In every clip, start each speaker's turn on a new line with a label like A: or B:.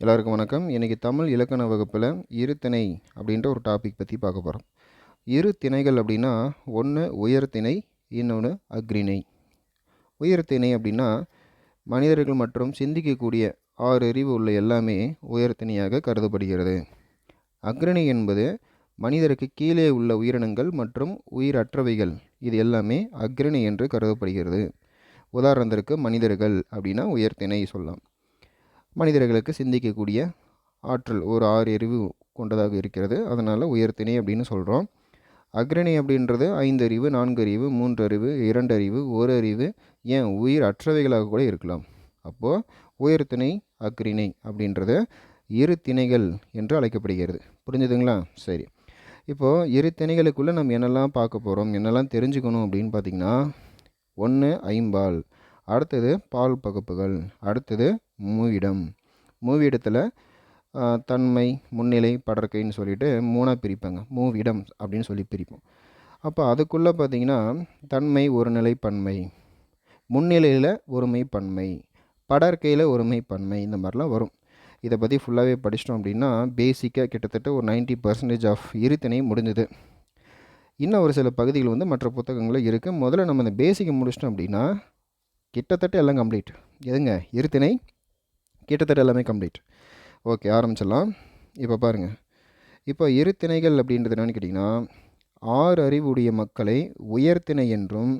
A: எல்லாருக்கும் வணக்கம். இன்றைக்கி தமிழ் இலக்கண வகுப்பில் இருத்திணை அப்படின்ற ஒரு டாபிக் பற்றி பார்க்க போகிறோம் இரு திணைகள் அப்படின்னா ஒன்று உயர்த்திணை இன்னொன்று அக்ரிணை உயர்த்திணை அப்படின்னா மனிதர்கள் மற்றும் சிந்திக்கக்கூடிய ஆறு அறிவு உள்ள எல்லாமே உயர்த்திணையாக கருதப்படுகிறது. அக்ரிணை என்பது மனிதருக்கு கீழே உள்ள உயிரினங்கள் மற்றும் உயிரற்றவைகள். இது எல்லாமே அக்ரிணை என்று கருதப்படுகிறது. உதாரணத்திற்கு மனிதர்கள் அப்படின்னா உயர்த்திணை சொல்லலாம். மனிதர்களுக்கு சிந்திக்கக்கூடிய ஆற்றல் ஒரு ஆறு அறிவு கொண்டதாக இருக்கிறது. அதனால் உயர்திணை அப்படின்னு சொல்கிறோம் அக்ரணி அப்படின்றது ஐந்து அறிவு நான்கு அறிவு மூன்று அறிவு இரண்டு அறிவு ஒரு அறிவு ஏன் உயிர் அற்றவைகளாக கூட இருக்கலாம். அப்போது உயர்த்திணை அக்ரிணை அப்படின்றது இரு திணைகள் என்று அழைக்கப்படுகிறது. புரிஞ்சுதுங்களா? சரி. இப்போது இரு திணைகளுக்குள்ளே நம்ம என்னெல்லாம் பார்க்க போகிறோம் என்னெல்லாம் தெரிஞ்சுக்கணும் அப்படின்னு பார்த்திங்கன்னா ஒன்று ஐம்பால் அடுத்தது பால் பகுப்புகள் அடுத்தது மூவிடம். மூவிடத்தில் தன்மை முன்னிலை படற்கைன்னு சொல்லிட்டு மூணாக பிரிப்பாங்க. மூவிடம் அப்படின்னு சொல்லி பிரிப்போம். அப்போ அதுக்குள்ளே பார்த்தீங்கன்னா தன்மை ஒருநிலை பன்மை. முன்னிலையில் ஒருமை பன்மை. படற்கையில் ஒருமை பன்மை இந்த மாதிரிலாம் வரும். இதை பற்றி ஃபுல்லாகவே படிச்சிட்டோம் அப்படின்னா பேசிக்காக கிட்டத்தட்ட ஒரு நைன்ட்டி பர்சன்டேஜ் ஆஃப் இருத்தினை முடிஞ்சது. இன்னும் ஒரு சில பகுதிகள் வந்து மற்ற புத்தகங்களில் இருக்குது முதல்ல நம்ம இந்த பேசிக்கை முடிச்சிட்டோம் அப்படின்னா கிட்டத்தட்ட எல்லாம் கம்ப்ளீட் எதுங்க? இருத்திணை கிட்டத்தட்ட எல்லாமே கம்ப்ளீட் ஓகே ஆரம்பிச்சிடலாம். இப்போ பாருங்கள் இப்போ இருத்திணைகள் அப்படின்றது என்னென்னு கேட்டிங்கன்னா ஆறு அறிவுடைய மக்களை உயர்த்திணை என்றும்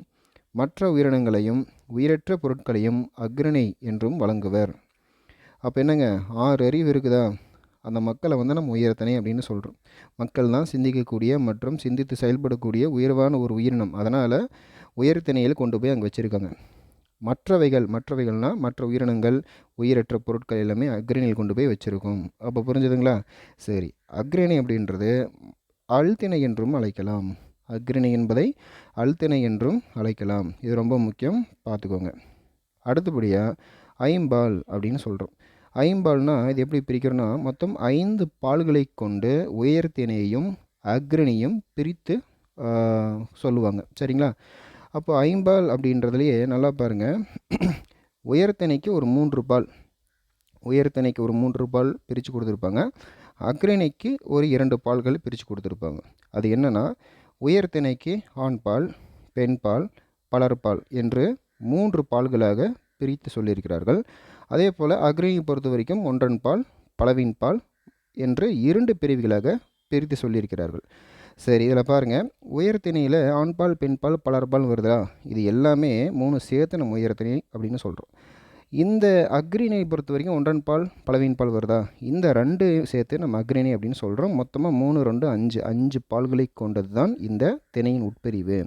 A: மற்ற உயிரினங்களையும் உயிரற்ற பொருட்களையும் அக்ரணை என்றும் வழங்குவர். அப்போ என்னங்க? ஆறு அறிவு இருக்குதா? அந்த மக்களை வந்து நம்ம உயர்த்தனை அப்படின்னு சொல்கிறோம் மக்கள் தான் சிந்திக்கக்கூடிய மற்றும் சிந்தித்து செயல்படக்கூடிய உயர்வான ஒரு உயிரினம். அதனால் உயர்த்திணையில் கொண்டு போய் அங்கே வச்சுருக்காங்க. மற்றவைகள் மற்றவைகள்னால் மற்ற உயிரினங்கள் உயிரற்ற பொருட்கள் எல்லாமே அக்ரணியில் கொண்டு போய் வச்சுருக்கோம். அப்போ புரிஞ்சுதுங்களா? சரி அக்ரணி அப்படின்றது அழ்திணை என்றும் அழைக்கலாம். அக்ரணி என்பதை அழ்திணை என்றும் அழைக்கலாம். இது ரொம்ப முக்கியம் பார்த்துக்கோங்க. அடுத்தபடியாக ஐம்பால் அப்படின்னு சொல்கிறோம் ஐம்பால்னால் இது எப்படி பிரிக்கிறோன்னா மொத்தம் ஐந்து பால்களை கொண்டு உயர்த்தினையும் அக்ரணியும் பிரித்து சொல்லுவாங்க. சரிங்களா? அப்போ ஐம்பால் அப்படின்றதுலையே நல்லா பாருங்கள் உயர்த்தனைக்கு ஒரு மூன்று பால். உயர்த்தனைக்கு ஒரு மூன்று பால் பிரித்து கொடுத்துருப்பாங்க. அக்ரணைக்கு ஒரு இரண்டு பால்கள் பிரித்து கொடுத்துருப்பாங்க. அது என்னென்னா உயர்த்திணைக்கு ஆண் பால் பெண் பால் பலர்பால் என்று மூன்று பால்களாக பிரித்து சொல்லியிருக்கிறார்கள். அதே போல் அக்ரியை பொறுத்த வரைக்கும் ஒன்றன் பால் பலவின் பால் என்று இரண்டு பிரிவுகளாக பிரித்து சொல்லியிருக்கிறார்கள். சரி இதில் பாருங்கள் உயர்த்திணையில் ஆண்பால் பெண்பால் பலர்பால் வருதா இது எல்லாமே மூணு சேர்த்து நம்ம உயர்த்திணை அப்படின்னு சொல்கிறோம் இந்த அக்ரிணை பொறுத்த வரைக்கும் ஒன்றன் பால் பலவீன் பால் வருதா? இந்த ரெண்டு சேர்த்து நம்ம அக்ரிணை அப்படின்னு சொல்கிறோம் மொத்தமாக மூணு ரெண்டு அஞ்சு அஞ்சு பால்களை கொண்டது தான் இந்த திணையின் உட்பிரிவு.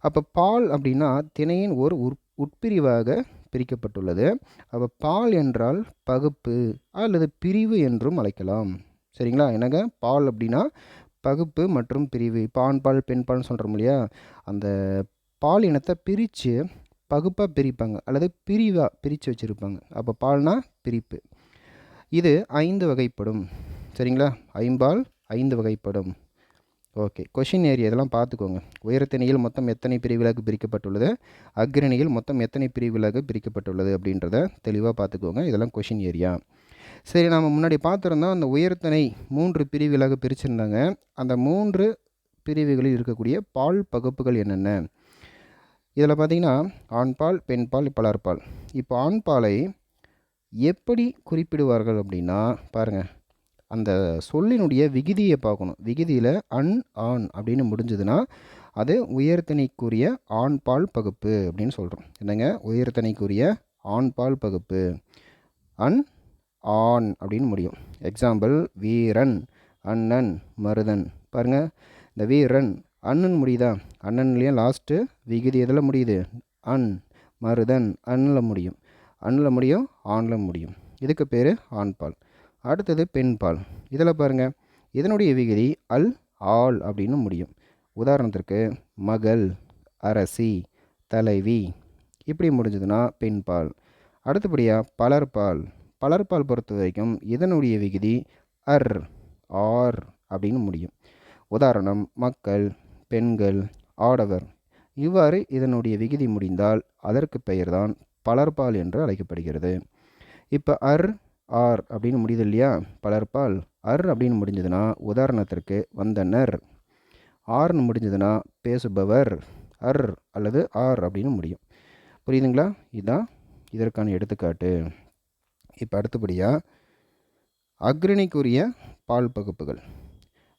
A: அப்போ பால் அப்படின்னா திணையின் ஒரு உற் உட்பிரிவாக பிரிக்கப்பட்டுள்ளது. அப்போ பால் என்றால் பகுப்பு அல்லது பிரிவு என்றும் அழைக்கலாம். சரிங்களா? என்னங்க? பால் அப்படின்னா பகுப்பு மற்றும் பிரிவு இப்போ ஆண் பால் பெண் பால்னு சொல்கிறோம் இல்லையா? அந்த பால் இனத்தை பிரித்து பகுப்பாக பிரிப்பாங்க. அல்லது பிரிவாக பிரித்து வச்சுருப்பாங்க. அப்போ பால்னா பிரிப்பு. இது ஐந்து வகைப்படும். சரிங்களா? ஐம்பால் ஐந்து வகைப்படும். ஓகே. கொஷின் ஏரியா இதெல்லாம் பார்த்துக்கோங்க. உயரத்திணையில் மொத்தம் எத்தனை பிரிவுகளாக பிரிக்கப்பட்டுள்ளது? அக்ரணியில் மொத்தம் எத்தனை பிரிவுகளாக பிரிக்கப்பட்டுள்ளது அப்படின்றத தெளிவாக பார்த்துக்கோங்க. இதெல்லாம் கொஷின் ஏரியா சரி நாம் முன்னாடி பார்த்துருந்தோம் அந்த உயர்த்தனை மூன்று பிரிவுகளாக பிரிச்சிருந்தாங்க. அந்த மூன்று பிரிவுகளில் இருக்கக்கூடிய பால் பகுப்புகள் என்னென்ன? இதில் பார்த்திங்கன்னா ஆண்பால் பெண்பால் பலர்பால் இப்போ ஆண்பாலை எப்படி குறிப்பிடுவார்கள் அப்படின்னா பாருங்கள் அந்த சொல்லினுடைய விகுதியை பார்க்கணும். விகுதியில் அன் ஆண் அப்படின்னு முடிஞ்சதுன்னா அது உயர்த்தனைக்குரிய ஆண்பால் பகுப்பு அப்படின்னு சொல்கிறோம் என்னங்க? உயர்த்தனைக்குரிய ஆண்பால் பகுப்பு. அன் ஆண் அப்படின்னு முடியும். எக்ஸாம்பிள் வீரன் அண்ணன் மருதன். பாருங்கள் இந்த வீரன் அண்ணன் முடியுதா? அண்ணன்லேயும் லாஸ்ட்டு விகுதி எதில் முடியுது? அன் மருதன் அண்ணில் முடியும். அண்ணில் முடியும் ஆணில் முடியும். இதுக்கு பேர் ஆண்பால் அடுத்தது பெண்பால் இதில் பாருங்கள் இதனுடைய விகுதி அல் ஆள் அப்படின்னு முடியும். உதாரணத்திற்கு மகள் அரசி தலைவி. இப்படி முடிஞ்சதுன்னா பெண்பால் அடுத்தபடியாக பலர்பால் பலர்பால் பொறுத்த வரைக்கும் இதனுடைய விகுதி அர் ஆர் அப்படின்னு முடியும். உதாரணம் மக்கள் பெண்கள் ஆடவர். இவ்வாறு இதனுடைய விகுதி முடிந்தால் அதற்கு பெயர்தான் பலர்பால் என்று அழைக்கப்படுகிறது. இப்போ அர் ஆர் அப்படின்னு முடியுது இல்லையா பலர்பால் அர் அப்படின்னு முடிஞ்சதுன்னா உதாரணத்திற்கு வந்தனர். ஆர்னு முடிஞ்சதுன்னா பேசுபவர். அர் அல்லது ஆர் அப்படின்னு முடியும். புரியுதுங்களா? இதுதான் இதற்கான எடுத்துக்காட்டு. இப்போ அடுத்தபடியாக அக்ரணிக்குரிய பால் பகுப்புகள்.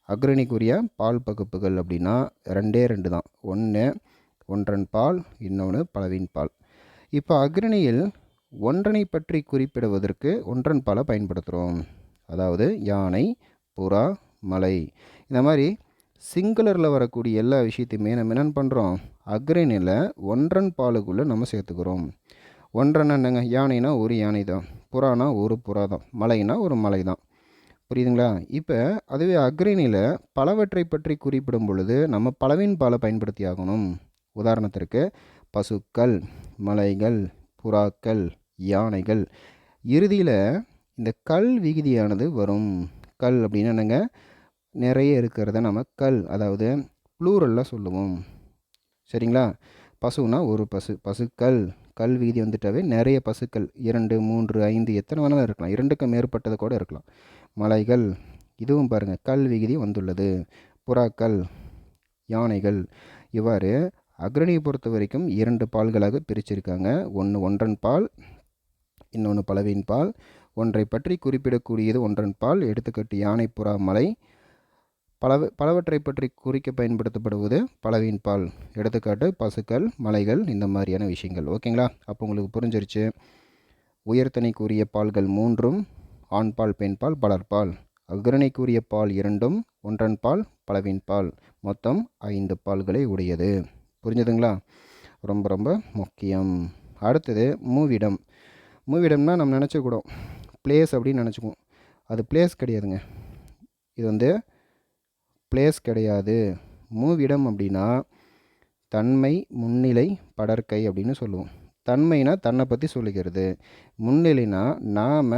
A: அக்ரணிக்குரிய பால் பகுப்புகள் அப்படின்னா ரெண்டே ரெண்டு தான். ஒன்று ஒன்றன் பால் இன்னொன்று பலவின் பால். இப்போ அக்ரணியில் ஒன்றனை பற்றி குறிப்பிடுவதற்கு ஒன்றன் பாலை பயன்படுத்துகிறோம். அதாவது யானை புறா மலை. இந்த மாதிரி சிங்குலரில் வரக்கூடிய எல்லா விஷயத்தையுமே நம்ம என்னென்னு பண்ணுறோம்? அக்ரணியில் ஒன்றன் பாலுக்குள்ளே நம்ம சேர்த்துக்கிறோம். ஒன்றன் என்னங்க? யானைனா ஒரு யானை தான். புறானா ஒரு புறா தான். மலைனா ஒரு மலை தான். புரியுதுங்களா? இப்போ அதுவே அக்ரணியில் பலவற்றை பற்றி குறிப்பிடும் பொழுது நம்ம பலவின் பாலை பயன்படுத்தி ஆகணும். உதாரணத்திற்கு பசுக்கள் மலைகள் புறாக்கள் யானைகள். இறுதியில் இந்த கல் விகுதியானது வரும். கல் அப்படின்னு என்னங்க? நிறைய இருக்கிறத நம்ம கல் அதாவது ப்ளூரலில் சொல்லுவோம். சரிங்களா? பசுனா ஒரு பசு பசுக்கள் கல் வீதி வந்துட்டாவே நிறைய பசுக்கள் இரண்டு மூன்று ஐந்து எத்தனை வேணாலும் இருக்கலாம். இரண்டுக்கும் மேற்பட்டது கூட இருக்கலாம். மலைகள் இதுவும் பாருங்கள் கல் விகுதி வந்துள்ளது. புறாக்கள் யானைகள் இவ்வாறு அக்ரணியை பொறுத்த வரைக்கும் இரண்டு பால்களாக பிரிச்சிருக்காங்க. ஒன்று ஒன்றன் பால் இன்னொன்று பலவின் பால். ஒன்றை பற்றி குறிப்பிடக்கூடியது ஒன்றன் பால் எடுத்துக்கட்டு யானை புறா மலை. பலவ பலவற்றை பற்றி குறிக்க பயன்படுத்தப்படுவது பலவின் பால். எடுத்துக்காட்டு பசுக்கள் மலைகள் இந்த மாதிரியான விஷயங்கள். ஓகேங்களா? அப்போ உங்களுக்கு புரிஞ்சிருச்சு. உயர்த்தனைக்குரிய பால்கள் மூன்றும் ஆண் பால் பெண் பால் பலர்பால் அக்ரணிக்குரிய பால் இரண்டும் ஒன்றன் பால் பலவின் பால். மொத்தம் ஐந்து பால்களை உடையது. புரிஞ்சுதுங்களா? ரொம்ப ரொம்ப முக்கியம். அடுத்தது மூவிடம். மூவிடம்னா நம்ம நினச்சிக்கூடும். பிளேஸ் அப்படின்னு நினச்சிக்குவோம். அது பிளேஸ் கிடையாதுங்க. இது வந்து பிளேஸ் கிடையாது. மூவிடம் அப்படின்னா தன்மை முன்னிலை படற்கை அப்படின்னு சொல்லுவோம். தன்மைனா தன்னை பற்றி சொல்லிக்கிறது. முன்னிலைனா நாம்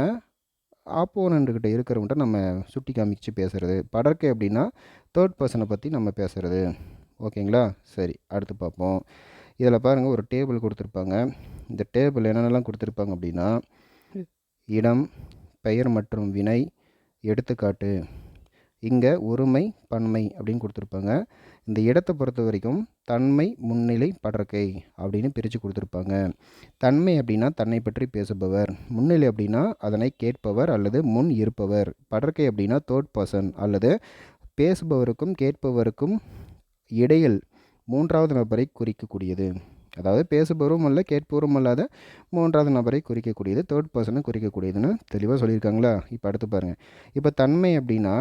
A: ஆப்போனண்ட்டுக்கிட்ட இருக்கிறவங்கள்ட்ட நம்ம சுட்டி காமிச்சு பேசுகிறது படற்கை அப்படின்னா தேர்ட் பர்சனை பற்றி நம்ம பேசுகிறது ஓகேங்களா? சரி அடுத்து பார்ப்போம். இதில் பாருங்கள் ஒரு டேபிள் கொடுத்துருப்பாங்க. இந்த டேபிள் என்னென்னலாம் கொடுத்துருப்பாங்க அப்படின்னா இடம் பெயர் மற்றும் வினை எடுத்துக்காட்டு. இங்கே ஒருமை பன்மை அப்படின்னு கொடுத்துருப்பாங்க. இந்த இடத்தை பொறுத்த வரைக்கும் தன்மை முன்னிலை படற்கை அப்படின்னு பிரித்து கொடுத்துருப்பாங்க. தன்மை அப்படின்னா தன்னை பற்றி பேசுபவர். முன்னிலை அப்படின்னா அதனை கேட்பவர் அல்லது முன் இருப்பவர். படற்கை அப்படின்னா தேர்ட் பர்சன் அல்லது பேசுபவருக்கும் கேட்பவருக்கும் இடையில் மூன்றாவது நபரை குறிக்கக்கூடியது. அதாவது பேசுபவரும் அல்ல கேட்பவரும் அல்லாத மூன்றாவது நபரை குறிக்கக்கூடியது தேர்ட் பர்சனை குறிக்கக்கூடியதுன்னு தெளிவாக சொல்லியிருக்காங்களா? இப்போ அடுத்து பாருங்கள் இப்போ தன்மை அப்படின்னா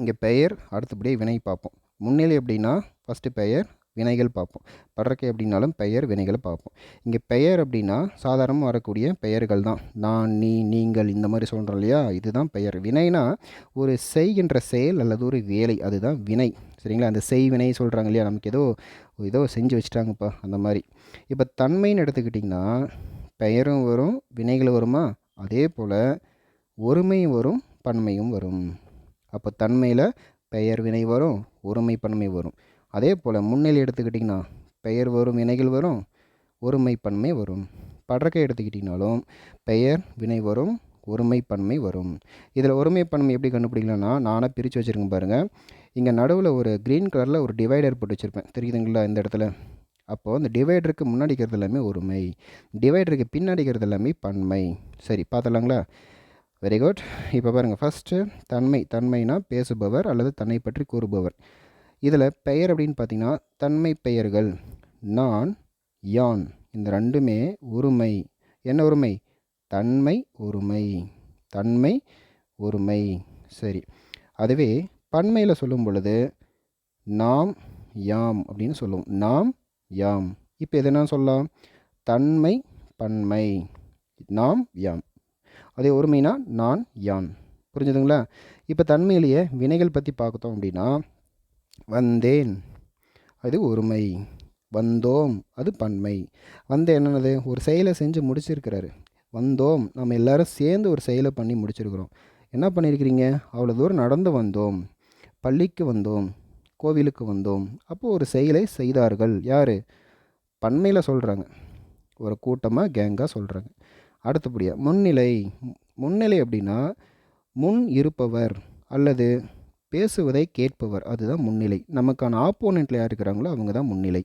A: இங்கே பெயர் அடுத்தபடியே வினை பார்ப்போம். முன்னிலை அப்படின்னா ஃபஸ்ட்டு பெயர் வினைகள் பார்ப்போம். படற்கை அப்படின்னாலும் பெயர் வினைகளை பார்ப்போம். இங்கே பெயர் அப்படின்னா சாதாரணமாக வரக்கூடிய பெயர்கள் தான். நான் நீ நீங்கள் இந்த மாதிரி சொல்கிறோம் இல்லையா? இதுதான் பெயர். வினைனா ஒரு செய்கின்ற செயல் அல்லது ஒரு வேலை அதுதான் வினை. சரிங்களா? அந்த செய் வினை சொல்கிறாங்க இல்லையா? நமக்கு ஏதோ ஏதோ செஞ்சு வச்சுட்டாங்கப்பா அந்த மாதிரி. இப்போ தன்மைன்னு எடுத்துக்கிட்டிங்கன்னா பெயரும் வரும் வினைகள் வருமா? அதே போல் ஒருமையும் வரும் பன்மையும் வரும். அப்போ தன்மையில் பெயர் வினை வரும் ஒருமை பன்மை வரும். அதே போல் முன்னிலை எடுத்துக்கிட்டிங்கன்னா பெயர் வரும் வினைகள் வரும் ஒருமை பன்மை வரும். படற்கை எடுத்துக்கிட்டிங்கனாலும் பெயர் வினை வரும் ஒருமை பன்மை வரும். இதில் ஒருமை பன்மை எப்படி கண்டுபிடிக்கலாம்னா நானாக பிரித்து வச்சுருக்கேன் பாருங்கள் இங்கே நடுவில் ஒரு க்ரீன் கலரில் ஒரு டிவைடர் போட்டு வச்சுருப்பேன். தெரியுதுங்களா இந்த இடத்துல? அப்போது அந்த டிவைடருக்கு முன்னாடிக்கிறது எல்லாமே ஒருமை. டிவைடருக்கு பின்னாடிக்கிறது எல்லாமே பன்மை. சரி பார்த்தலாங்களா வெரி குட் இப்போ பாருங்கள் ஃபஸ்ட்டு தன்மை தன்மைனா பேசுபவர் அல்லது தன்னை பற்றி கூறுபவர். இதில் பெயர் அப்படின்னு பார்த்தீங்கன்னா தன்மை பெயர்கள். நான் யான். இந்த ரெண்டுமே உரிமை. என்ன உரிமை? தன்மை ஒருமை தன்மை ஒருமை சரி. அதுவே பன்மையில் சொல்லும் பொழுது நாம் யாம் அப்படின்னு சொல்லுவோம். நாம் யாம். இப்போ எதுனா சொல்லலாம்? தன்மை பன்மை. நாம் யாம். அதே ஒருமைனா நான் யான். புரிஞ்சுதுங்களா? இப்போ தன்மையிலேயே வினைகள் பற்றி பார்க்கத்தோம் அப்படின்னா வந்தேன் அது ஒருமை. வந்தோம் அது பன்மை. வந்த என்னென்னது? ஒரு செயலை செஞ்சு முடிச்சிருக்கிறாரு. வந்தோம் நம்ம எல்லாரும் சேர்ந்து ஒரு செயலை பண்ணி முடிச்சிருக்கிறோம். என்ன பண்ணியிருக்கிறீங்க அவ்வளோ தூரம் நடந்து வந்தோம். பள்ளிக்கு வந்தோம் கோவிலுக்கு வந்தோம். அப்போது ஒரு செயலை செய்தார்கள். யார்? பன்மையில் சொல்கிறாங்க ஒரு கூட்டமாக கேங்காக சொல்கிறாங்க அடுத்தபடியாக முன்னிலை முன்னிலை அப்படின்னா முன் இருப்பவர் அல்லது பேசுவதை கேட்பவர். அதுதான் முன்னிலை. நமக்கான ஆப்போனண்ட்டில் யார் இருக்கிறாங்களோ அவங்க தான் முன்னிலை.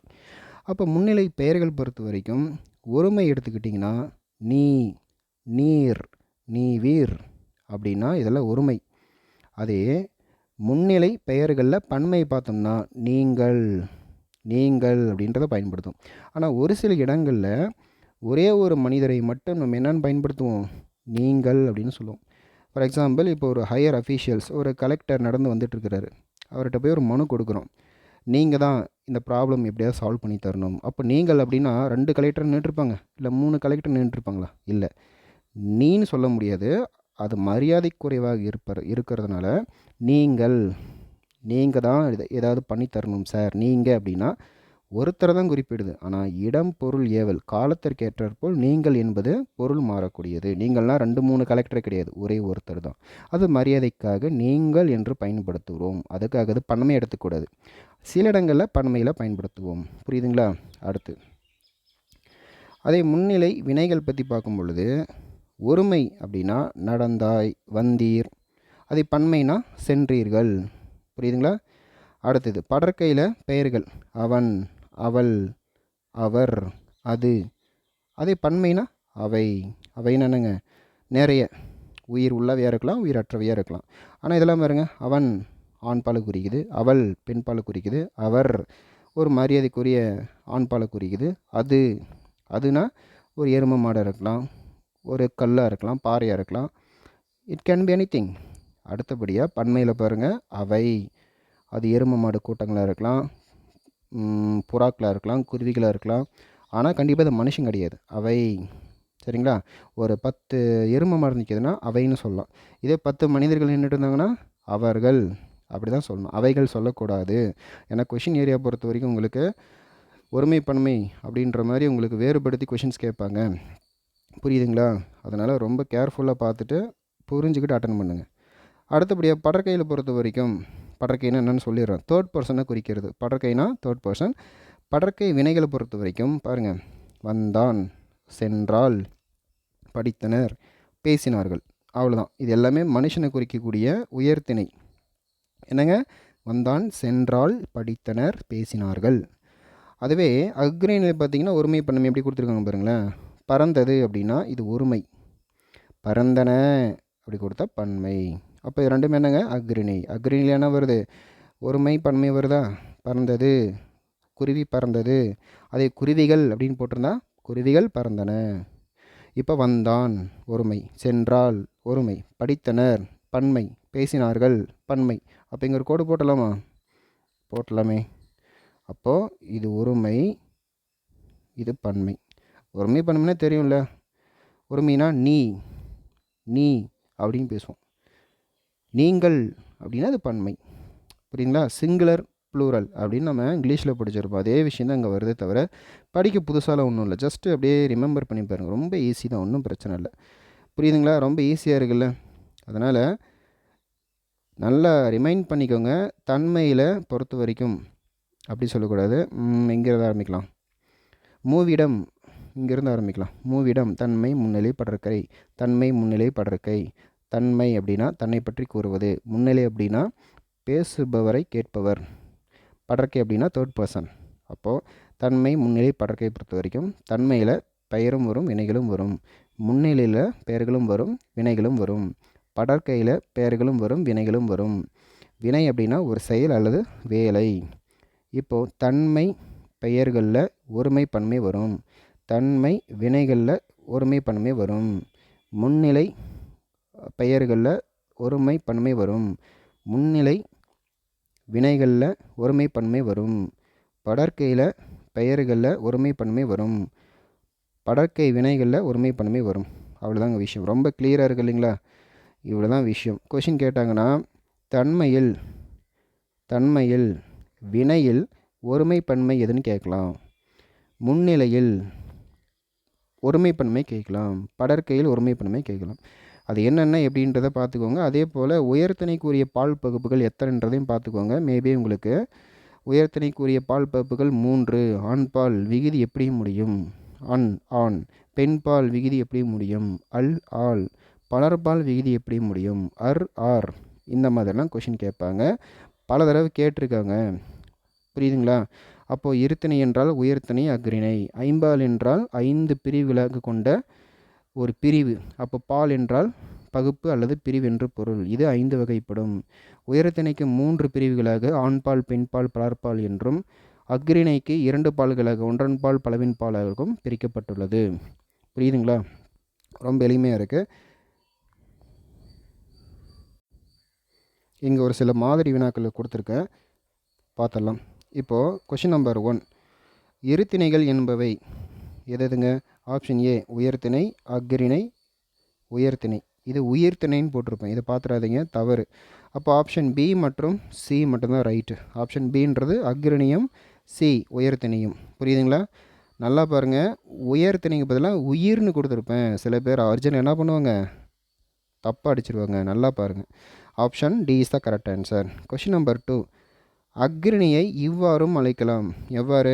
A: அப்போ முன்னிலை பெயர்கள் பொறுத்த வரைக்கும் ஒருமை எடுத்துக்கிட்டிங்கன்னா நீ நீர் நீ வீர் அப்படின்னா இதெல்லாம் ஒருமை. அதே முன்னிலை பெயர்களில் பன்மை பார்த்தோம்னா நீங்கள் நீங்கள் அப்படின்றத பயன்படுத்தும். ஆனால் ஒரு சில இடங்களில் ஒரே ஒரு மனிதரை மட்டும் நம்ம என்னென்னு பயன்படுத்துவோம்? நீங்கள் அப்படின்னு சொல்லுவோம். ஃபார் எக்ஸாம்பிள் இப்போ ஒரு ஹையர் அஃபீஷியல்ஸ் ஒரு கலெக்டர் நடந்து வந்துட்டுருக்கிறாரு. அவர்கிட்ட போய் ஒரு மனு கொடுக்குறோம். நீங்கள் தான் இந்த ப்ராப்ளம் எப்படியாவது சால்வ் பண்ணி தரணும். அப்போ நீங்கள் அப்படின்னா ரெண்டு கலெக்டர் நின்றுருப்பாங்க. இல்லை மூணு கலெக்டர் நின்றுருப்பாங்களா? இல்லை. நீன்னு சொல்ல முடியாது. அது மரியாதை குறைவாக இருப்பர் இருக்கிறதுனால நீங்கள் நீங்கள் தான் இதை ஏதாவது பண்ணி தரணும் சார் நீங்கள் அப்படின்னா ஒருத்தரை தான் குறிப்பிடுது. ஆனால் இடம் பொருள் ஏவல் காலத்திற்கு ஏற்றாற்போல் நீங்கள் என்பது பொருள் மாறக்கூடியது. நீங்கள்லாம் ரெண்டு மூணு கலெக்டர் கிடையாது. ஒரே ஒருத்தர் தான். அது மரியாதைக்காக நீங்கள் என்று பயன்படுத்துகிறோம். அதுக்காக அது பன்மை எடுத்துக்கூடாது. சில இடங்களில் பன்மையில் பயன்படுத்துவோம். புரியுதுங்களா? அடுத்து. அதே முன்னிலை வினைகள் பற்றி பார்க்கும் பொழுது ஒருமை அப்படின்னா நடந்தாய் வந்தீர். அதை பன்மைனா சென்றீர்கள். புரியுதுங்களா? அடுத்தது படற்கையில் பெயர்கள். அவன் அவள் அவர் அது. அதே பன்மைனா அவை. அவைன்னு என்னங்க நிறைய உயிர் உள்ளவையாக இருக்கலாம் உயிரற்றவையாக இருக்கலாம். ஆனால் இதெல்லாம் பாருங்க. அவன் ஆண் பாலை குறிக்குது அவள் பெண் பாலை குறிக்குது அவர் ஒரு மரியாதைக்குரிய ஆண் பாலை குறிக்குது அது. அதுனா ஒரு எரும மாடாக இருக்கலாம் ஒரு கல்லாக இருக்கலாம் பாறையாக இருக்கலாம். It can be anything அடுத்தபடியாக பன்மையில் பாருங்கள் அவை. அது எரும மாடு கூட்டங்களாக இருக்கலாம் புறாக்களாக இருக்கலாம் குருவிகளாக இருக்கலாம். ஆனால் கண்டிப்பாக அது மனுஷன் கிடையாது. அவை சரிங்களா? ஒரு பத்து எருமை மாடு நிற்கிதுன்னா அவைன்னு சொல்லலாம். இதே பத்து மனிதர்கள் நின்றுட்டு இருந்தாங்கன்னா அவர்கள் அப்படி தான் சொல்லணும். அவைகள் சொல்லக்கூடாது. ஏன்னா கொஷின் ஏரியா பொறுத்த வரைக்கும் உங்களுக்கு ஒருமை பன்மை அப்படின்ற மாதிரி உங்களுக்கு வேறுபடுத்தி கொஷின்ஸ் கேட்பாங்க. புரியுதுங்களா? அதனால் ரொம்ப கேர்ஃபுல்லாக பார்த்துட்டு புரிஞ்சுக்கிட்டு அட்டன் பண்ணுங்கள் அடுத்தபடியாக படற்கையில் பொறுத்த வரைக்கும் படற்கைனா என்னென்னு சொல்லிடுறேன். தேர்ட் பர்சனை குறிக்கிறது. படற்கைனா தேர்ட் பர்சன் படற்கை வினைகளை பொறுத்த வரைக்கும் பாருங்கள் வந்தான் சென்றால் படித்தனர் பேசினார்கள். அவ்வளோதான் இது எல்லாமே மனுஷனை குறிக்கக்கூடிய உயர்த்திணை என்னங்க? வந்தான் சென்றால் படித்தனர் பேசினார்கள். அதுவே அக்ரிநிலை பார்த்திங்கன்னா ஒருமை பண்ணமை எப்படி கொடுத்துருக்காங்க பாருங்களேன். பறந்தது அப்படின்னா இது ஒருமை. பறந்தன அப்படி கொடுத்தா பன்மை. அப்போ ரெண்டுமே என்னங்க? அக்ரிணி. அக்ரிணியில் என்ன வருது? ஒருமை பன்மை வருதா? பறந்தது. குருவி பறந்தது. அதே குருவிகள் அப்படின்னு போட்டிருந்தா குருவிகள் பறந்தன. இப்போ வந்தான் ஒருமை. சென்றால் ஒருமை. படித்தனர் பன்மை. பேசினார்கள் பன்மை. அப்போ ஒரு கோடு போட்டலாமா? போட்டலாமே. அப்போது இது ஒருமை இது பன்மை. ஒருமை பன்மைனா தெரியும்ல. ஒருமைனா நீ. நீ அப்படின்னு பேசுவோம். நீங்கள் அப்படின்னா அது பன்மை. புரியுங்களா சிங்குலர் ப்ளூரல் அப்படின்னு நம்ம இங்கிலீஷில் படிச்சிருப்போம். அதே விஷயம் தான் இங்கே வருதே தவிர படிக்க புதுசாலாம் ஒன்றும் இல்லை. ஜஸ்ட்டு அப்படியே ரிமெம்பர் பண்ணி பாருங்கள் ரொம்ப ஈஸி தான். ஒன்றும் பிரச்சனை இல்லை. புரியுதுங்களா? ரொம்ப ஈஸியாக இருக்குல்ல. அதனால் நல்லா ரிமைண்ட் பண்ணிக்கோங்க. தன்மையில் பொறுத்த வரைக்கும். அப்படி சொல்லக்கூடாது. இங்கேருந்து ஆரம்பிக்கலாம். மூவிடம் இங்கேருந்து ஆரம்பிக்கலாம். மூவிடம் தன்மை முன்னிலை படற்கை. தன்மை முன்னிலை படற்கை. தன்மை அப்படின்னா தன்னை பற்றி கூறுவது. முன்னிலை அப்படின்னா பேசுபவரை கேட்பவர். படற்கை அப்படின்னா தேர்ட் பர்சன் அப்போது தன்மை முன்னிலை படற்கையை பொறுத்த வரைக்கும் தன்மையில் பெயரும் வரும் வினைகளும் வரும். முன்னிலையில் பெயர்களும் வரும் வினைகளும் வரும். படற்கையில் பெயர்களும் வரும் வினைகளும் வரும். வினை அப்படின்னா ஒரு செயல் அல்லது வேலை. இப்போது தன்மை பெயர்களில் ஒருமை பன்மை வரும். தன்மை வினைகளில் ஒருமை பன்மை வரும். முன்னிலை பெயர்களில் ஒருமை பன்மை வரும். முன்னிலை வினைகளில் ஒருமை பன்மை வரும். படற்கையில் பெயர்களில் ஒருமை பன்மை வரும். படற்கை வினைகளில் ஒருமை பன்மை வரும். அவ்வளோதாங்க விஷயம். ரொம்ப கிளியராக இருக்குது இல்லைங்களா? இவ்வளோ தான் விஷயம். கொஷின் கேட்டாங்கன்னா தன்மையில் தன்மையில் வினையில் ஒருமைப்பன்மை எதுன்னு கேட்கலாம். முன்னிலையில் ஒருமைப்பன்மை கேட்கலாம். படற்கையில் ஒருமைப்பன்மை கேட்கலாம். அது என்னென்ன எப்படின்றத பார்த்துக்கோங்க. அதே போல் உயர்த்தனைக்குரிய பால் பகுப்புகள் எத்தனைன்றதையும் பார்த்துக்கோங்க. மேபி உங்களுக்கு உயர்த்தனைக்குரிய பால் பகுப்புகள் மூன்று. ஆண் பால் விகுதி எப்படி முடியும்? அன் ஆண். பெண் பால் விகுதி எப்படி முடியும்? அல் ஆல் பலர்பால் விகுதி எப்படி முடியும்? அர் ஆர். இந்த மாதிரிலாம் கொஷின் கேட்பாங்க. பல தடவை கேட்டிருக்காங்க. புரியுதுங்களா? அப்போது இருத்தனை என்றால் உயர்த்தனை அக்ரிணை ஐம்பால் என்றால் ஐந்து பிரிவுகளாக கொண்ட ஒரு பிரிவு. அப்போ பால் என்றால் பகுப்பு அல்லது பிரிவு என்று பொருள். இது ஐந்து வகைப்படும். உயரத்திணைக்கு மூன்று பிரிவுகளாக ஆண்பால் பெண்பால் பலர்பால் என்றும் அக்ரிணைக்கு இரண்டு பால்களாக ஒன்றன் பால் பலவின் பாலாகவும் பிரிக்கப்பட்டுள்ளது. புரியுதுங்களா? ரொம்ப எளிமையாக இருக்குது இங்கே ஒரு சில மாதிரி வினாக்கள் கொடுத்துருக்கேன் பார்த்தலாம் இப்போது கொஷின் நம்பர் ஒன் இருத்திணைகள் என்பவை எது எதுங்க ஆப்ஷன் ஏ உயர்த்திணை அக்ரிணை உயர்த்திணை இது உயிர்த்திணைன்னு போட்டிருப்பேன். இதை பார்த்துடாதீங்க தவறு. அப்போ ஆப்ஷன் பி மற்றும் சி மட்டும்தான் ரைட்டு ஆப்ஷன் பின்றது அக்ரிணியும் சி உயர்த்திணையும் புரியுதுங்களா? நல்லா பாருங்கள் உயர்த்திணைக்கு பதிலாக உயிர்னு கொடுத்துருப்பேன். சில பேர் அர்ஜுன் என்ன பண்ணுவாங்க? தப்பாக அடிச்சிருவாங்க. நல்லா பாருங்கள் option D is the correct answer question number two அக்ரிணியை இவ்வாறும் அழைக்கலாம். எவ்வாறு?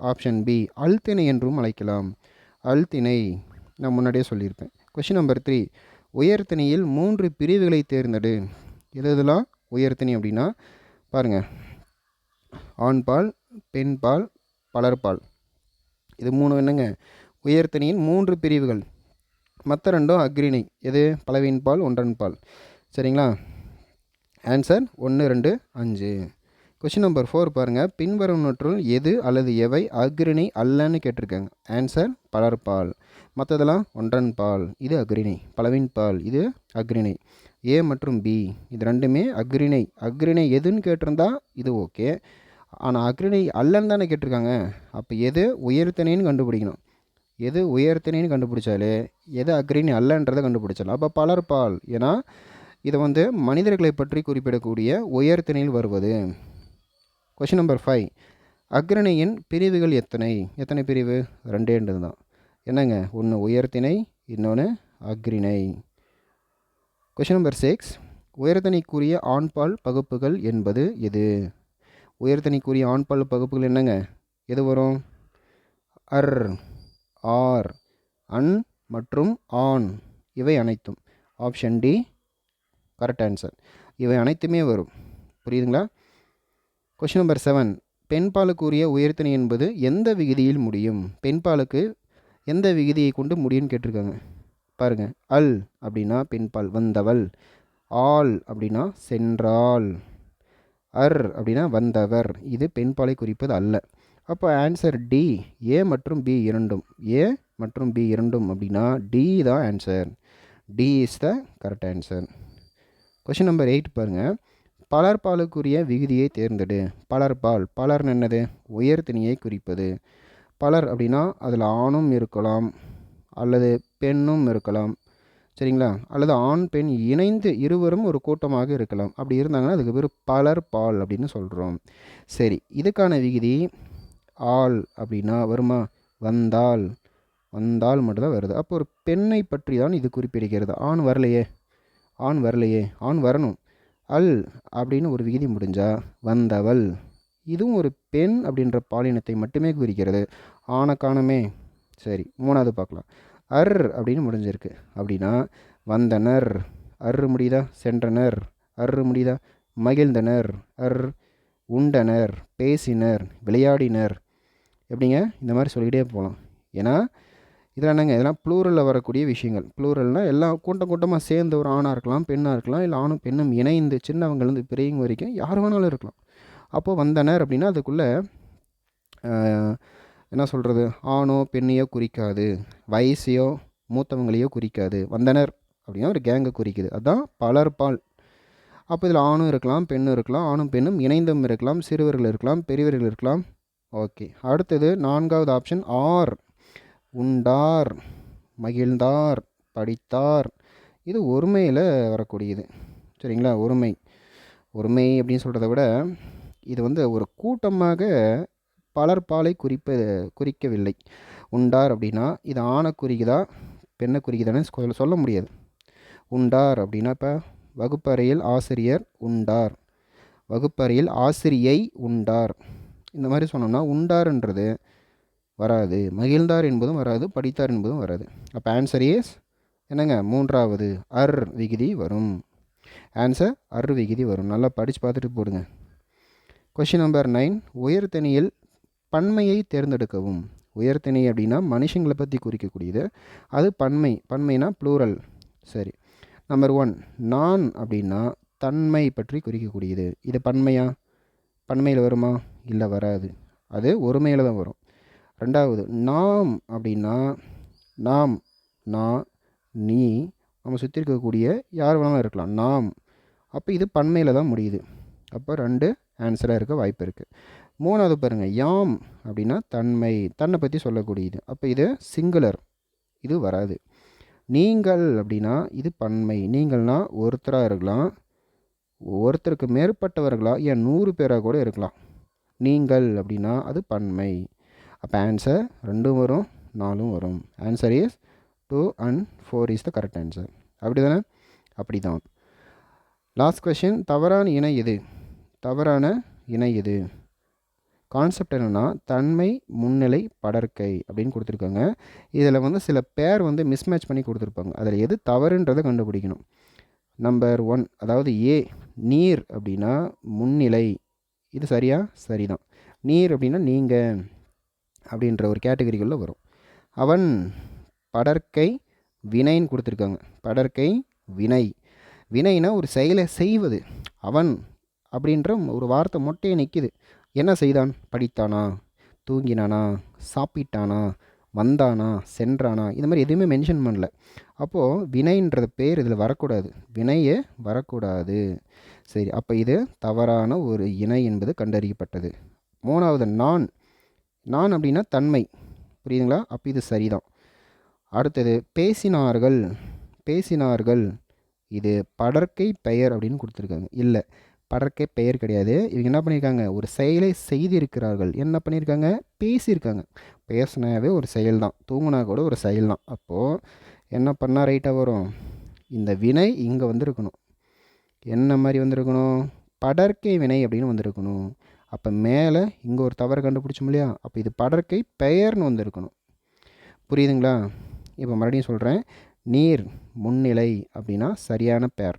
A: ஆப்ஷன் பி அல்திணை என்றும் அழைக்கலாம். அல்திணை நான் முன்னாடியே சொல்லியிருப்பேன். கொஷின் நம்பர் த்ரீ உயர்த்திணையில் மூன்று பிரிவுகளை தேர்ந்தெடு. எது இதெல்லாம் உயர்த்திணை அப்படின்னா பாருங்கள் ஆண்பால் பெண்பால் பலர்பால். இது மூணு என்னங்க? உயர்த்திணையின் மூன்று பிரிவுகள். மற்ற ரெண்டும் அக்ரிணை எது? பலவின் பால் ஒன்றன் பால் சரிங்களா? ஆன்சர் ஒன்று ரெண்டு அஞ்சு. கொஷின் நம்பர் ஃபோர் பாருங்கள் பின்வருவனற்றுள் எது அல்லது எவை அக்ரிணை அல்லன்னு கேட்டிருக்காங்க. ஆன்சர் பலர்பால். மற்றதெல்லாம் ஒன்றன் பால். இது அக்ரிணை பலவின் பால். இது அக்ரிணை ஏ மற்றும் பி இது ரெண்டுமே அக்ரிணை அக்ரிணை எதுன்னு கேட்டிருந்தா இது ஓகே ஆனால் அக்ரிணை அல்லன்னு தானே கேட்டிருக்காங்க. அப்போ எது உயர்த்தனைன்னு கண்டுபிடிக்கணும். எது உயர்த்தனைன்னு கண்டுபிடிச்சாலே எது அக்ரிணி அல்லன்றதை கண்டுபிடிச்சாலும் அப்போ பலர் பால் ஏன்னா இதை வந்து மனிதர்களை பற்றி குறிப்பிடக்கூடிய உயர்த்தனையில் வருவது. கொஷின் நம்பர் ஃபைவ் அக்ரணியின் பிரிவுகள் எத்தனை? எத்தனை பிரிவு? ரெண்டேன்றது தான். என்னங்க? ஒன்று உயர்த்தினை இன்னொன்று அக்ரிணை கொஷின் நம்பர் சிக்ஸ் உயர்த்தனைக்குரிய ஆண்பால் பகுப்புகள் என்பது எது? உயர்த்தனைக்குரிய ஆண்பால் பகுப்புகள் என்னங்க? எது வரும்? அர் ஆர் அன் மற்றும் ஆண் இவை அனைத்தும். ஆப்ஷன் டி கரெக்ட் ஆன்சர் இவை அனைத்துமே வரும். புரியுதுங்களா? கொஷின் நம்பர் செவன் பெண்பாலுக்குரிய உயர்த்தினை என்பது எந்த விகுதியில் முடியும்? பெண்பாலுக்கு எந்த விகுதியை கொண்டு முடியும்னு கேட்டிருக்காங்க. பாருங்கள் அல் அப்படின்னா பெண்பால். வந்தவள். ஆள் அப்படின்னா சென்றாள். அர் அப்படின்னா வந்தவர். இது பெண்பாலை குறிப்பது அல்ல. அப்போ ஆன்சர் டி ஏ மற்றும் பி இரண்டும். ஏ மற்றும் பி இரண்டும் அப்படின்னா டி தான் answer D is the correct answer question number eight பாருங்கள் பலர்பாலுக்குரிய விகுதியை தேர்ந்தெடு. பலர்பால் பலர்னு என்னது உயர்த்தினியை குறிப்பது. பலர் அப்படின்னா அதில் ஆணும் இருக்கலாம் அல்லது பெண்ணும் இருக்கலாம். சரிங்களா? அல்லது ஆண் பெண் இணைந்து இருவரும் ஒரு கூட்டமாக இருக்கலாம். அப்படி இருந்தாங்கன்னா அதுக்கு பேர் பலர் பால் அப்படின்னு சொல்கிறோம் சரி இதுக்கான விகுதி ஆள் அப்படின்னா வருமா? வந்தால் வந்தால் மட்டும்தான் வருது. அப்போ ஒரு பெண்ணை பற்றி தான் இது குறிப்பிடுகிறது. ஆண் வரலையே. ஆண் வரலையே. ஆண் வரணும். அல் அப்படின்னு ஒரு விகுதி முடிஞ்சால் வந்தவள். இதுவும் ஒரு பெண் அப்படின்ற பாலினத்தை மட்டுமே குறிக்கிறது. ஆணக்கானமே சரி மூணாவது பார்க்கலாம். அர் அப்படின்னு முடிஞ்சிருக்கு. அப்படின்னா வந்தனர். அர் முடியுதா? சென்றனர். அர் முடியுதா? மகிழ்ந்தனர். அர் உண்டனர். பேசினர். விளையாடினர். எப்படிங்க? இந்த மாதிரி சொல்லிக்கிட்டே போகலாம். ஏன்னா இதெல்லாம் என்னங்க இதெல்லாம் ப்ளூரலில் வரக்கூடிய விஷயங்கள். ப்ளூரல்னால் எல்லாம் கூட்டம் கூட்டமாக சேர்ந்து ஒரு ஆணாக இருக்கலாம் பெண்ணாக இருக்கலாம் இல்லை ஆணும் பெண்ணும் இணைந்து சின்னவங்கலேருந்து பெரியவங்க வரைக்கும் யார் வேணாலும் இருக்கலாம். அப்போது வந்தனர் அப்படின்னா அதுக்குள்ளே என்ன சொல்கிறது ஆணோ பெண்ணையோ குறிக்காது வயசையோ மூத்தவங்களையோ குறிக்காது. வந்தனர் அப்படின்னா ஒரு கேங்கை குறிக்குது. அதுதான் பலர் பால். அப்போ இதில் ஆணும் இருக்கலாம் பெண்ணும் இருக்கலாம் ஆணும் பெண்ணும் இணைந்தும் இருக்கலாம் சிறுவர்கள் இருக்கலாம் பெரியவர்கள் இருக்கலாம். ஓகே. அடுத்தது நான்காவது ஆப்ஷன் ஆர் உண்டார் மகிழ்ந்தார் படித்தார். இது ஒருமையில் வரக்கூடியது. சரிங்களா? ஒருமை. ஒருமை அப்படின்னு சொல்கிறத விட இது வந்து ஒரு கூட்டமாக பலர் பாலை குறிப்ப குறிக்கவில்லை. உண்டார் அப்படின்னா இது ஆணை குறிக்குதா பெண்ணை குறிக்குதான்னு சொல்ல சொல்ல முடியாது. உண்டார் அப்படின்னா இப்போ வகுப்பறையில் ஆசிரியர் உண்டார். வகுப்பறையில் ஆசிரியை உண்டார். இந்த மாதிரி சொன்னோம்னா உண்டார்ன்றது வராது. மகிழ்ந்தார் என்பதும் வராது படித்தார் என்பதும் வராது. அப்போ ஆன்சர் இஸ் என்னங்க? மூன்றாவது அர் விகுதி வரும். ஆன்சர் அர் விகுதி வரும். நல்லா படித்து பார்த்துட்டு போடுங்க. கொஷின் நம்பர் நைன் உயர்தனியில் பன்மையை தேர்ந்தெடுக்கவும். உயர்தனி அப்படின்னா மனுஷங்களை பற்றி குறிக்கக்கூடியது. அது பன்மை. பன்மைனா ப்ளூரல் சரி. நம்பர் ஒன் நான் அப்படின்னா தன்மை பற்றி குறிக்கக்கூடியது. இது பன்மையா? பன்மையில் வருமா? இல்லை வராது. அது ஒருமையில் தான் வரும். ரெண்டாவது நாம் அப்படின்னா நாம் நான் நீ நம்ம சுற்றி இருக்கக்கூடிய யார் வேணாலும் இருக்கலாம். நாம். அப்போ இது பன்மையில் தான் முடியுது. அப்போ ரெண்டு ஆன்சராக இருக்க வாய்ப்பு இருக்குது மூணாவது பாருங்கள் யாம் அப்படின்னா தன்மை தன்னை பற்றி சொல்லக்கூடியது. அப்போ இது சிங்குலர் இது வராது. நீங்கள் அப்படின்னா இது பன்மை. நீங்கள்னா ஒருத்தராக இருக்கலாம். ஒருத்தருக்கு மேற்பட்டவர்களாக ஏன் நூறு பேராக கூட இருக்கலாம். நீங்கள் அப்படின்னா அது பன்மை. அப்போ ஆன்சர் ரெண்டும் வரும் நாலும் வரும். Answer is two and four is the correct answer அப்படி தானே அப்படி தான் லாஸ்ட் கொஷின் தவறான இணை எது? தவறான இணை எது? கான்செப்ட் என்னென்னா தன்மை முன்னிலை படற்கை அப்படின்னு கொடுத்துருக்காங்க. இதில் வந்து சில பேர் வந்து மிஸ்மேட்ச் பண்ணி கொடுத்துருப்பாங்க. அதில் எது தவறுன்றதை கண்டுபிடிக்கணும். நம்பர் ஒன் அதாவது ஏ நீர் அப்படின்னா முன்னிலை. இது சரியா? சரிதான். நீர் அப்படின்னா நீங்கள் அப்படின்ற ஒரு கேட்டகரிக்குள்ளே வரும். அவன் படற்கை வினைன்னு கொடுத்துருக்காங்க. படற்கை வினை. வினைனா ஒரு செயலை செய்வது. அவன் அப்படின்ற ஒரு வார்த்தை மொட்டையே நிற்கிது என்ன செய்தான்? படித்தானா? தூங்கினானா? சாப்பிட்டானா? வந்தானா? சென்றானா? இது மாதிரி எதுவுமே மென்ஷன் பண்ணல. அப்போது வினைன்ற பேர் இதில் வரக்கூடாது. வினையே வரக்கூடாது. சரி அப்போ இது தவறான ஒரு இணை என்பது கண்டறியப்பட்டது. மூணாவது நான். நான் அப்படின்னா தன்மை. புரியுதுங்களா? அப்போ இது சரிதான். அடுத்தது பேசினார்கள். பேசினார்கள். இது படற்கை பெயர் அப்படின்னு கொடுத்துருக்காங்க. இல்லை படற்கை பெயர் கிடையாது. இவங்க என்ன பண்ணியிருக்காங்க? ஒரு செயலை செய்திருக்கிறார்கள். என்ன பண்ணியிருக்காங்க? பேசியிருக்காங்க. பேசினாவே ஒரு செயல் தான் தூங்கினா கூட ஒரு செயல் தான் அப்போது என்ன பண்ணால் ரைட்டாக வரும்? இந்த வினை இங்கே வந்திருக்கணும். என்ன மாதிரி வந்திருக்கணும்? படற்கை வினை அப்படின்னு வந்திருக்கணும். அப்போ மேலே இங்கே ஒரு தவறு கண்டுபிடிச்சோம் இல்லையா? அப்போ இது படற்கை பெயர்னு வந்திருக்கணும். புரியுதுங்களா? இப்போ மறுபடியும் சொல்கிறேன் நீர் முன்னிலை அப்படின்னா சரியான பெயர்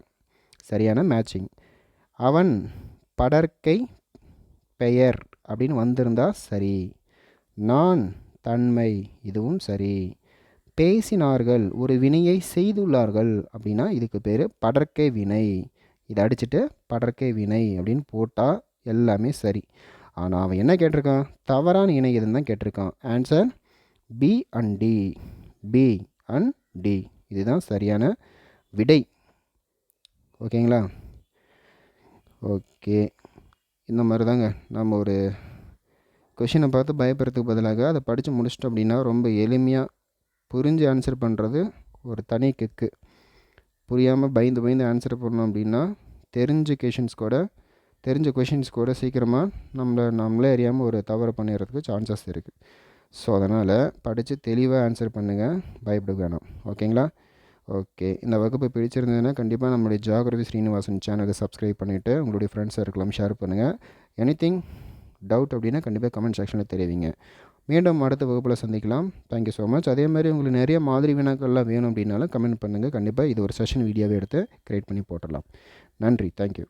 A: சரியான மேட்சிங் அவன் படற்கை பெயர் அப்படின்னு வந்திருந்தா சரி. நான் தன்மை இதுவும் சரி. பேசினார்கள் ஒரு வினையை செய்துள்ளார்கள் அப்படின்னா இதுக்கு பேர் படற்கை வினை. இதை அடிச்சுட்டு படற்கை வினை அப்படின்னு போட்டால் எல்லாமே சரி. ஆனால் அவன் என்ன கேட்டிருக்கான்? தவறான இணை எதுன்னு தான் கேட்டிருக்கான். Answer B and D B and D இதுதான் சரியான விடை. ஓகேங்களா? ஓகே. இந்த மாதிரி தாங்க நம்ம ஒரு கொஷினை பார்த்து பயப்படுறதுக்கு பதிலாக அதை படித்து முடிச்சிட்டோம் அப்படின்னா ரொம்ப எளிமையாக புரிஞ்சு ஆன்சர் பண்ணுறது ஒரு தனி கிக்கு. புரியாமல் பயந்து பயந்து ஆன்சர் பண்ணோம் அப்படின்னா தெரிஞ்ச கொஷின்ஸ் கூட தெரிஞ்ச கொஷின்ஸ் கூட சீக்கிரமாக நம்மளை நம்மளே அறியாமல் ஒரு தவறு பண்ணிடுறதுக்கு சான்சஸ் இருக்குது ஸோ அதனால் படித்து தெளிவாக ஆன்சர் பண்ணுங்கள் பயப்பட வேணாம். ஓகேங்களா ஓகே இந்த வகுப்பு பிடிச்சிருந்ததுன்னா கண்டிப்பாக நம்மளுடைய ஜாகிரபி ஸ்ரீனிவாசன் சேனலை சப்ஸ்கிரைப் பண்ணிவிட்டு உங்களுடைய ஃப்ரெண்ட்ஸ் சர்க்கிளும் ஷேர் பண்ணுங்கள் எனி திங் டவுட் அப்படின்னா கண்டிப்பாக கமெண்ட் செக்ஷனில் தெரிவிங்க. மீண்டும் அடுத்த வகுப்பில் சந்திக்கலாம். தேங்க்யூ ஸோ மச் அதே மாதிரி உங்களுக்கு நிறைய மாதிரி வினாக்கள்லாம் வேணும் அப்படின்னாலும் கமெண்ட் பண்ணுங்கள் கண்டிப்பாக இது ஒரு செஷன் வீடியோவே எடுத்து க்ரியேட் பண்ணி போட்டுடலாம். நன்றி. தேங்க்யூ